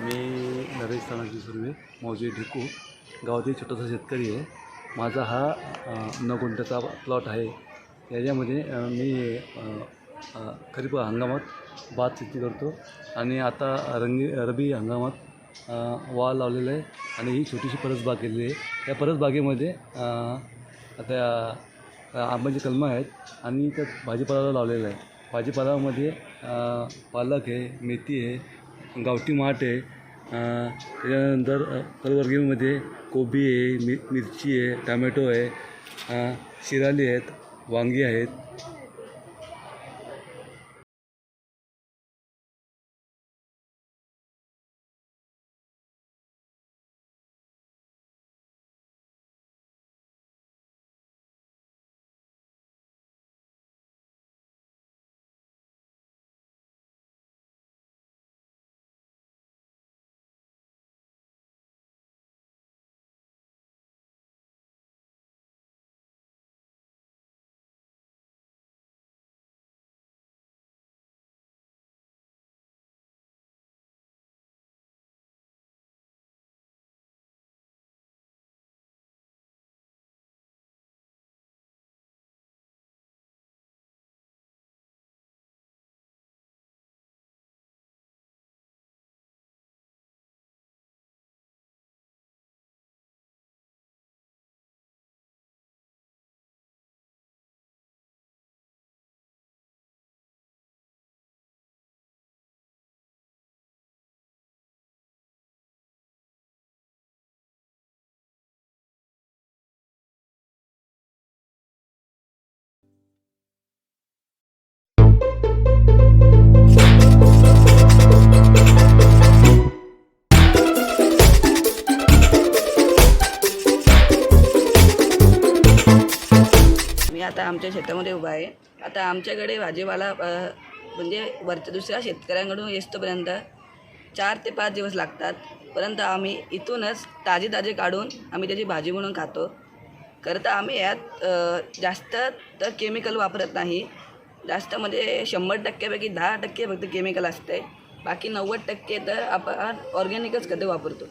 मी नरेश तानाजी सुर्वे मौजे ढिकू गावातील छोटासा शेतकरी आहे. माझा हा अ, गुंठ्याचा प्लॉट आहे. याच्यामध्ये मी खरीप हंगामात भात शेती करतो आणि आता रंगी रबी हंगामात वा वाल लावलेला आहे आणि ही छोटीशी परसबाग केलेली आहे. या परसबागेमध्ये आता आंब्याची कलमं आहेत आणि त्यात भाजीपाला लावलेला आहे. भाजीपाल्यामध्ये पालक आहे मेथी आहे गावठी माठ आहे. त्याच्यानंतर अ, फलवर्गीमध्ये कोबी आहे मि मिरची आहे टमॅटो आहे शिराली आहेत वांगी आहेत. मी आता आमच्या शेतामध्ये उभा आहे. आता आमच्याकडे भाजीपाला म्हणजे वरच्या दुसऱ्या शेतकऱ्यांकडून येतोपर्यंत चार ते पाच दिवस लागतात. परंतु आम्ही इथूनच ताजे ताजे काढून आम्ही त्याची भाजी म्हणून खातो. खरं तर आम्ही यात जास्त तर केमिकल वापरत नाही. जास्त म्हणजे शंभर टक्क्यापैकी दहा टक्के फक्त केमिकल असते. बाकी नव्वद टक्के तर आपण ऑर्गॅनिकच खतं वापरतो.